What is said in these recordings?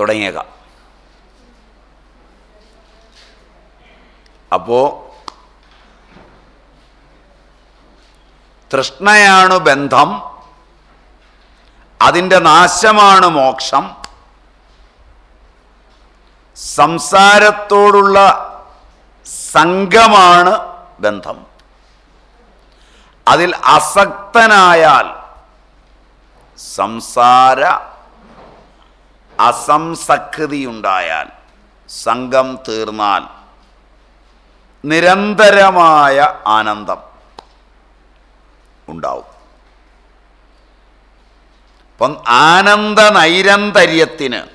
തുടങ്ങിയേക്കാം. അപ്പോ തൃഷ്ണയാണ് ബന്ധം അതിന്റെ നാശമാണ് മോക്ഷം. സംസാരത്തോടുള്ള സംഘമാണ് ബന്ധം. അതിൽ അസക്തനായാൽ സംസാര അസംസകൃതിയുണ്ടായാൽ സംഘം തീർന്നാൽ നിരന്തരമായ ആനന്ദം ഉണ്ടാവും. അപ്പം ആനന്ദ നൈരന്തര്യത്തിന്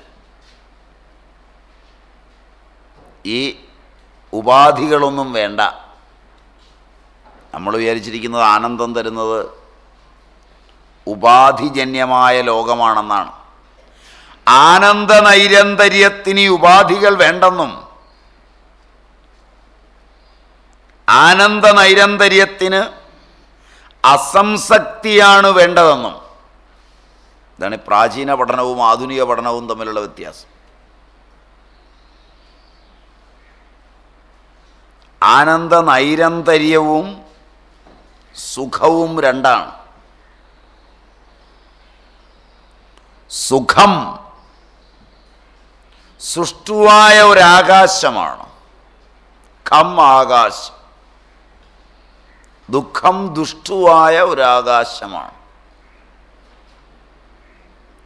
ഈ ഉപാധികളൊന്നും വേണ്ട. നമ്മൾ വിചാരിച്ചിരിക്കുന്നത് ആനന്ദം തരുന്നത് ഉപാധിജന്യമായ ലോകമാണെന്നാണ്. ആനന്ദ നൈരന്തര്യത്തിന് ഉപാധികൾ വേണ്ടെന്നും ആനന്ദ നൈരന്തര്യത്തിന് അസംസക്തിയാണ് വേണ്ടതെന്നും. ഇതാണ് പ്രാചീന പഠനവും ആധുനിക പഠനവും തമ്മിലുള്ള വ്യത്യാസം. ആനന്ദ നൈരന്തര്യവും സുഖവും രണ്ടാണ്. സുഖം സുഷ്ടുവായ ഒരാകാശമാണ്. കം ആകാശം. ദുഃഖം ദുഷ്ടുവായ ഒരാകാശമാണ്.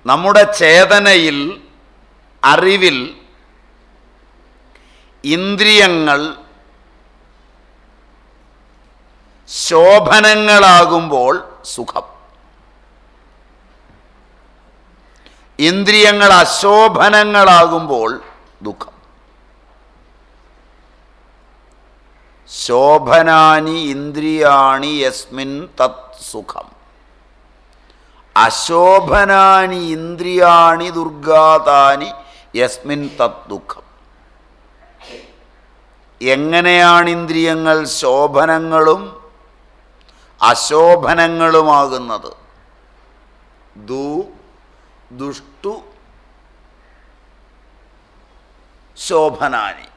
നമ്മുടെ ചേതനയിൽ അറിവിൽ ഇന്ദ്രിയങ്ങൾ ശോഭനങ്ങളാകുമ്പോൾ സുഖം. ഇന്ദ്രിയങ്ങൾ അശോഭനങ്ങളാകുമ്പോൾ ദുഃഖം. ശോഭനാനി ഇന്ദ്രിയാണി യസ്മിൻ തത് സുഖം. അശോഭനാനി ഇന്ദ്രിയാണി ദുർഗാതാനി യസ്മിൻ തത് ദുഃഖം. എങ്ങനെയാണ് ഇന്ദ്രിയങ്ങൾ ശോഭനങ്ങളും അശോഭനങ്ങളുമാകുന്നത്? ദു ദുഷ്ടു ശോഭനാനി.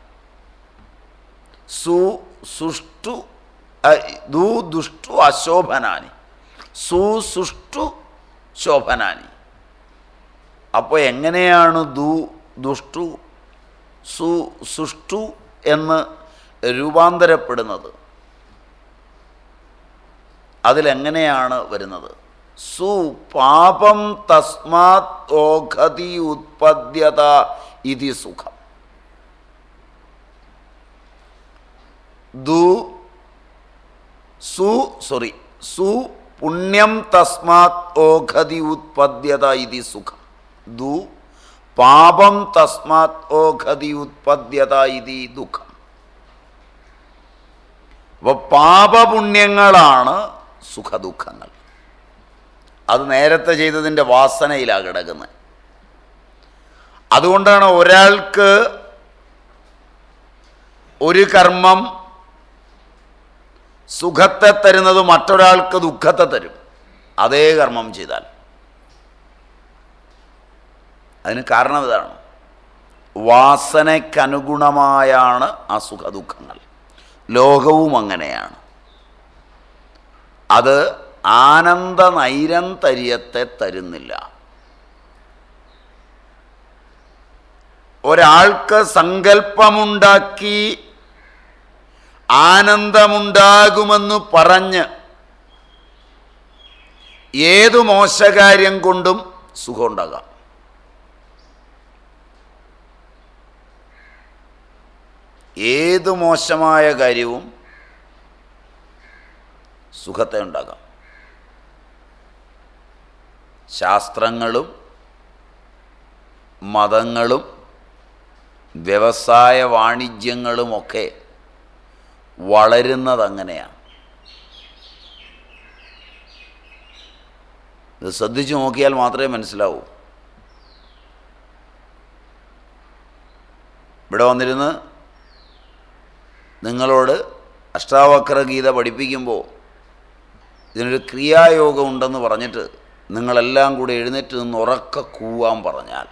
സു സുഷ്ടു ദു ദുഷ്ടു അശോഭനാനി. സു സുഷ്ടു ശോഭനാനി. അപ്പോൾ എങ്ങനെയാണ് ദു ദുഷ്ടു സു സുഷ്ടു എന്ന് രൂപാന്തരപ്പെടുന്നത്? അതിലെങ്ങനെയാണ് വരുന്നത്? സു പാപം തസ്മാത് ഓഘതി ഉത്പദ്യത ഇതി സുഖം. ദു സു സോറി സു പുണ്യം തസ്മാത് ഓഘതി ഉത്പദ്യത ഇതി സുഖം. ദു പാപം തസ്മാത് ഓഘതി ഉത്പദ്യത ഇതി ദുഃഖം. അപ്പോൾ പാപപുണ്യങ്ങളാണ് സുഖദുഃഖങ്ങൾ. അത് നേരത്തെ ചെയ്തതിന്റെ വാസനയിലാണ് കിടക്കുന്നത്. അതുകൊണ്ടാണ് ഒരാൾക്ക് ഒരു കർമ്മം സുഖത്തെ തരുന്നത് മറ്റൊരാൾക്ക് ദുഃഖത്തെ തരും. അതേ കർമ്മം ചെയ്താൽ. അതിന് കാരണം ഇതാണ്. വാസനയ്ക്കനുഗുണമായാണ് ആ സുഖദുഃഖങ്ങൾ. ലോകവും അങ്ങനെയാണ്. അത് ആനന്ദ നൈരന്തര്യത്തെ തരുന്നില്ല. ഒരാൾക്ക് സങ്കല്പമുണ്ടാക്കി ആനന്ദമുണ്ടാകുമെന്ന് പറഞ്ഞ് ഏതു മോശകാര്യം കൊണ്ടും സുഖമുണ്ടാകാം. ഏതു മോശമായ കാര്യവും സുഖത്തെ ഉണ്ടാകാം. ശാസ്ത്രങ്ങളും മതങ്ങളും വ്യവസായ വാണിജ്യങ്ങളുമൊക്കെ വളരുന്നതങ്ങനെയാണ് ഇത് ശ്രദ്ധിച്ചു നോക്കിയാൽ മാത്രമേ മനസ്സിലാവൂ. ഇവിടെ വന്നിരുന്ന് നിങ്ങളോട് അഷ്ടാവക്ര ഗീത പഠിപ്പിക്കുമ്പോൾ ഇതിനൊരു ക്രിയായോഗം ഉണ്ടെന്ന് പറഞ്ഞിട്ട് നിങ്ങളെല്ലാം കൂടി എഴുന്നേറ്റ് നിന്ന് ഉറക്ക കൂവാൻ പറഞ്ഞാൽ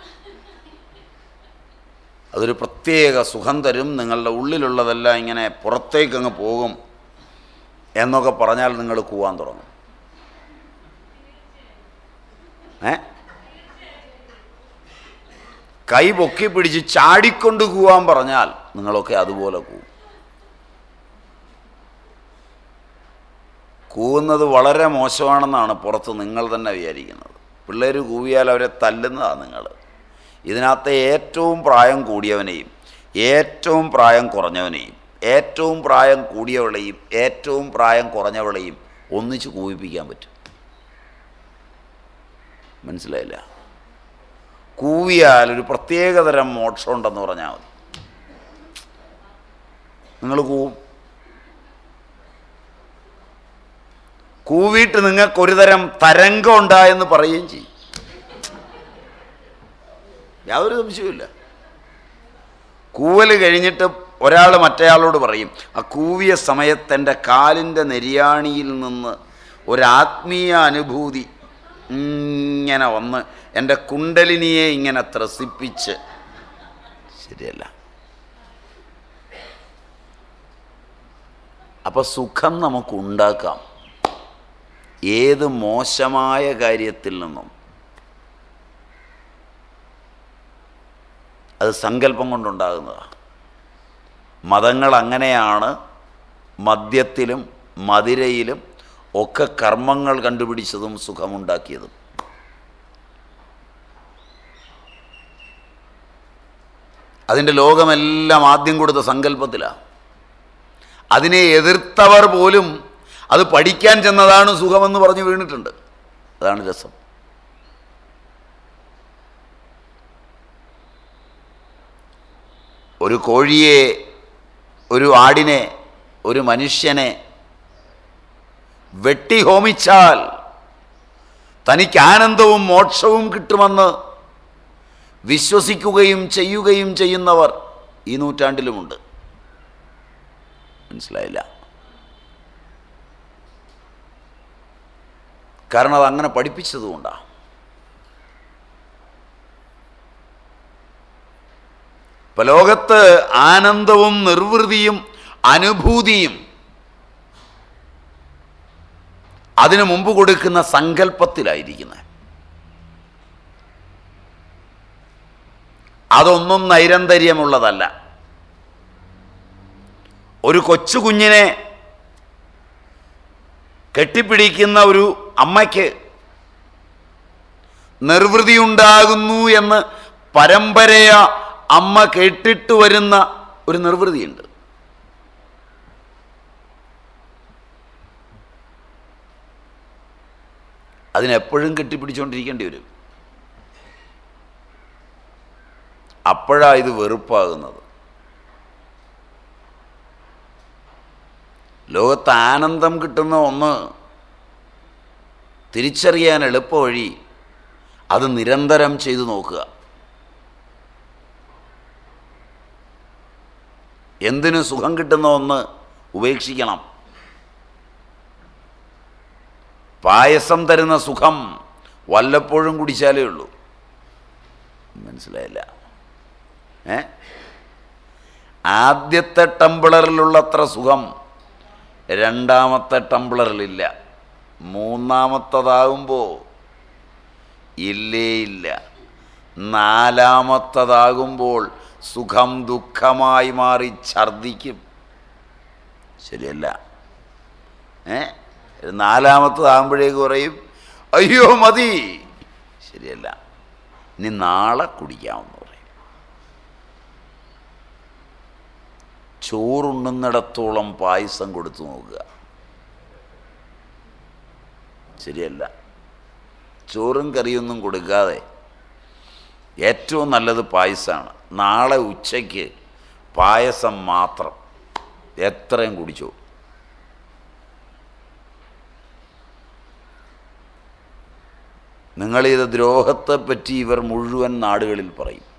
അതൊരു പ്രത്യേക സുഖം തരും നിങ്ങളുടെ ഉള്ളിലുള്ളതെല്ലാം ഇങ്ങനെ പുറത്തേക്കങ്ങ് പോകും എന്നൊക്കെ പറഞ്ഞാൽ നിങ്ങൾ കൂവാൻ തുടങ്ങും. ഏ? കൈ പൊക്കി പിടിച്ച് ചാടിക്കൊണ്ട് കൂവാൻ പറഞ്ഞാൽ നിങ്ങളൊക്കെ അതുപോലെ കൂവും. കൂവുന്നത് വളരെ മോശമാണെന്നാണ് പുറത്ത് നിങ്ങൾ തന്നെ വിചാരിക്കുന്നത്. പിള്ളേർ കൂവിയാൽ അവരെ തല്ലുന്നതാണ് നിങ്ങൾ. ഇതിനകത്തെ ഏറ്റവും പ്രായം കൂടിയവനെയും ഏറ്റവും പ്രായം കുറഞ്ഞവനെയും ഏറ്റവും പ്രായം കൂടിയവളെയും ഏറ്റവും പ്രായം കുറഞ്ഞവളെയും ഒന്നിച്ച് കൂവിപ്പിക്കാൻ പറ്റും. മനസ്സിലായില്ല? കൂവിയാൽ ഒരു പ്രത്യേകതരം മോക്ഷമുണ്ടെന്ന് പറഞ്ഞാൽ മതി. നിങ്ങൾ കൂവും. കൂവിയിട്ട് തരം തരംഗം ഉണ്ടായെന്ന് പറയുകയും ചെയ്യും. യാതൊരു സംശയവുമില്ല. കൂവൽ കഴിഞ്ഞിട്ട് ഒരാൾ മറ്റേയാളോട് പറയും ആ കൂവിയ സമയത്ത് എന്റെ കാലിന്റെ നെരിയാണിയിൽ നിന്ന് ഒരാത്മീയ അനുഭൂതി ഇങ്ങനെ വന്ന് എന്റെ കുണ്ടലിനിയെ ഇങ്ങനെ ത്രസിപ്പിച്ച്. ശരിയല്ല. അപ്പോൾ സുഖം നമുക്ക് ഉണ്ടാക്കാം ഏത് മോശമായ കാര്യത്തിൽ നിന്നും അത് സങ്കല്പം കൊണ്ടുണ്ടാകുന്നതാണ് മതങ്ങൾ അങ്ങനെയാണ് മദ്യത്തിലും മതിരയിലും ഒക്കെ കർമ്മങ്ങൾ കണ്ടുപിടിച്ചതും സുഖമുണ്ടാക്കിയതും. അതിന്റെ ലോകമെല്ലാം ആദ്യം കൊടുത്ത സങ്കല്പത്തിലാണ് അതിനെ എതിർത്തവർ പോലും അത് പഠിക്കാൻ ചെന്നതാണ് സുഖമെന്ന് പറഞ്ഞ് വീണിട്ടുണ്ട്. അതാണ് രസം. ഒരു കോഴിയെ ഒരു ആടിനെ ഒരു മനുഷ്യനെ വെട്ടി ഹോമിച്ചാൽ തനിക്ക് ആനന്ദവും മോക്ഷവും കിട്ടുമെന്ന് വിശ്വസിക്കുകയും ചെയ്യുകയും ചെയ്യുന്നവർ ഈ നൂറ്റാണ്ടിലുമുണ്ട്. മനസ്സിലായില്ല? കാരണം അത് അങ്ങനെ പഠിപ്പിച്ചതുകൊണ്ടാണ് ഇപ്പം ലോകത്ത് ആനന്ദവും നിർവൃതിയും അനുഭൂതിയും അതിനു മുമ്പ് കൊടുക്കുന്ന സങ്കല്പത്തിലായിരിക്കുന്നത് അതൊന്നും നൈരന്തര്യമുള്ളതല്ല. ഒരു കൊച്ചു കുഞ്ഞിനെ കെട്ടിപ്പിടിക്കുന്ന ഒരു അമ്മയ്ക്ക് നിർവൃതിയുണ്ടാകുന്നു എന്ന് പരമ്പരയ അമ്മ കേട്ടിട്ട് വരുന്ന ഒരു നിർവൃതിയുണ്ട്. അതിനെപ്പോഴും കെട്ടിപ്പിടിച്ചുകൊണ്ടിരിക്കേണ്ടി വരും. അപ്പോഴാണ് ഇത് വെറുപ്പാകുന്നത്. ലോകത്ത് ആനന്ദം കിട്ടുന്ന ഒന്ന് തിരിച്ചറിയാൻ എളുപ്പ വഴി അത് നിരന്തരം ചെയ്തു നോക്കുക. എന്തിനു സുഖം കിട്ടുന്ന ഒന്ന് ഉപേക്ഷിക്കണം. പായസം തരുന്ന സുഖം വല്ലപ്പോഴും കുടിച്ചാലേ ഉള്ളൂ. മനസ്സിലായില്ല. ഏ? ആദ്യത്തെ ടെമ്പിളറിലുള്ളത്ര സുഖം രണ്ടാമത്തെ ടംബ്ലറിലില്ല മൂന്നാമത്തതാകുമ്പോൾ ഇല്ലേ ഇല്ല നാലാമത്തതാകുമ്പോൾ സുഖം ദുഃഖമായി മാറി ഛർദിക്കും ശരിയല്ല. ഏ? നാലാമത്തതാകുമ്പോഴേക്ക് പറയും അയ്യോ മതി. ശരിയല്ല. ഇനി നാളെ കുടിക്കാമെന്ന് പറയും ചോറുണ്ണുന്നിടത്തോളം പായസം കൊടുത്തു നോക്കുക. ശരിയല്ല. ചോറും കറിയൊന്നും കൊടുക്കാതെ ഏറ്റവും നല്ലത് പായസമാണ് നാളെ ഉച്ചയ്ക്ക് പായസം മാത്രം. എത്രയും കുടിച്ചു. നിങ്ങളിത് ദ്രോഹത്തെപ്പറ്റി ഇവർ മുഴുവൻ നാടുകളിൽ പറയും.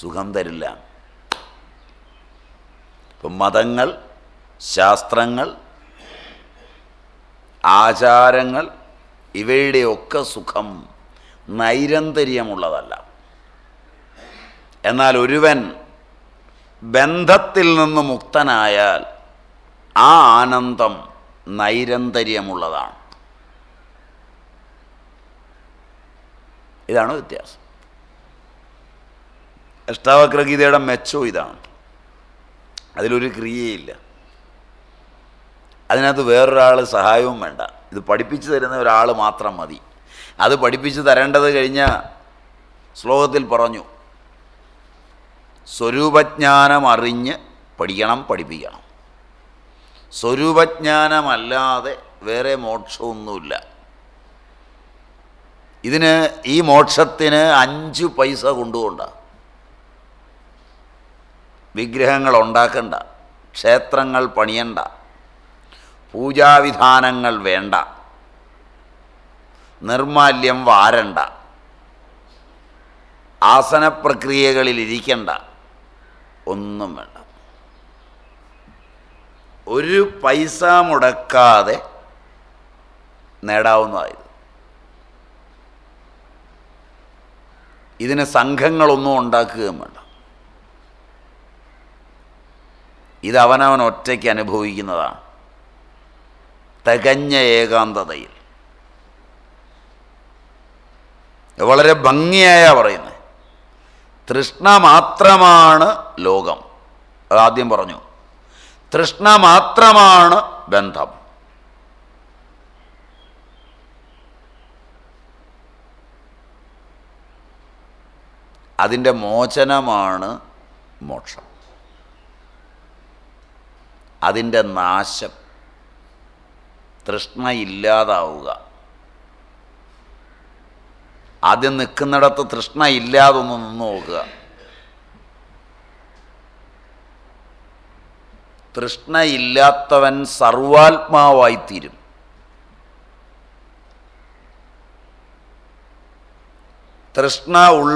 സുഖം തരില്ല. ഇപ്പം മതങ്ങൾ ശാസ്ത്രങ്ങൾ ആചാരങ്ങൾ ഇവയുടെയൊക്കെ സുഖം നൈരന്തര്യമുള്ളതല്ല. എന്നാൽ ഒരുവൻ ബന്ധത്തിൽ നിന്ന് മുക്തനായാൽ ആ ആനന്ദം നൈരന്തര്യമുള്ളതാണ്. ഇതാണ് വ്യത്യാസം. അഷ്ടാവക്രഗീതയുടെ മെച്ചോ ഇതാണ്. അതിലൊരു ക്രിയയില്ല. അതിനകത്ത് വേറൊരാൾ സഹായവും വേണ്ട. ഇത് പഠിപ്പിച്ചു തരുന്ന ഒരാൾ മാത്രം മതി. അത് പഠിപ്പിച്ചു തരേണ്ടത് കഴിഞ്ഞ ശ്ലോകത്തിൽ പറഞ്ഞു. സ്വരൂപജ്ഞാനം അറിഞ്ഞ് പഠിക്കണം പഠിപ്പിക്കണം. സ്വരൂപജ്ഞാനമല്ലാതെ വേറെ മോക്ഷമൊന്നുമില്ല. ഇതിന് ഈ മോക്ഷത്തിന് അഞ്ച് പൈസ കൊണ്ടുകൊണ്ട. വിഗ്രഹങ്ങൾ ഉണ്ടാക്കണ്ട ക്ഷേത്രങ്ങൾ പണിയണ്ട. പൂജാവിധാനങ്ങൾ വേണ്ട. നിർമാല്യം വാരണ്ട. ആസനപ്രക്രിയകളിൽ ഇരിക്കണ്ട. ഒന്നും വേണ്ട. ഒരു പൈസ മുടക്കാതെ നേടാവുന്നതായത്. ഇതിന് സംഘങ്ങളൊന്നും ഉണ്ടാക്കുകയും വേണ്ട. ഇത് അവനവൻ ഒറ്റയ്ക്ക് അനുഭവിക്കുന്നതാണ്. തികഞ്ഞ ഏകാന്തതയിൽ. വളരെ ഭംഗിയായ പറയുന്നത് തൃഷ്ണ മാത്രമാണ് ലോകം. അതാദ്യം പറഞ്ഞു. തൃഷ്ണ മാത്രമാണ് ബന്ധം. അതിന്റെ മോചനമാണ് മോക്ഷം. അതിന്റെ നാശം. തൃഷ്ണ ഇല്ലാതാവുക ആദ്യം നിൽക്കുന്നിടത്ത് തൃഷ്ണ ഇല്ലാതൊന്ന് നിന്ന് നോക്കുക. തൃഷ്ണ ഇല്ലാത്തവൻ സർവാത്മാവായിത്തീരും. തൃഷ്ണ ഉള്ള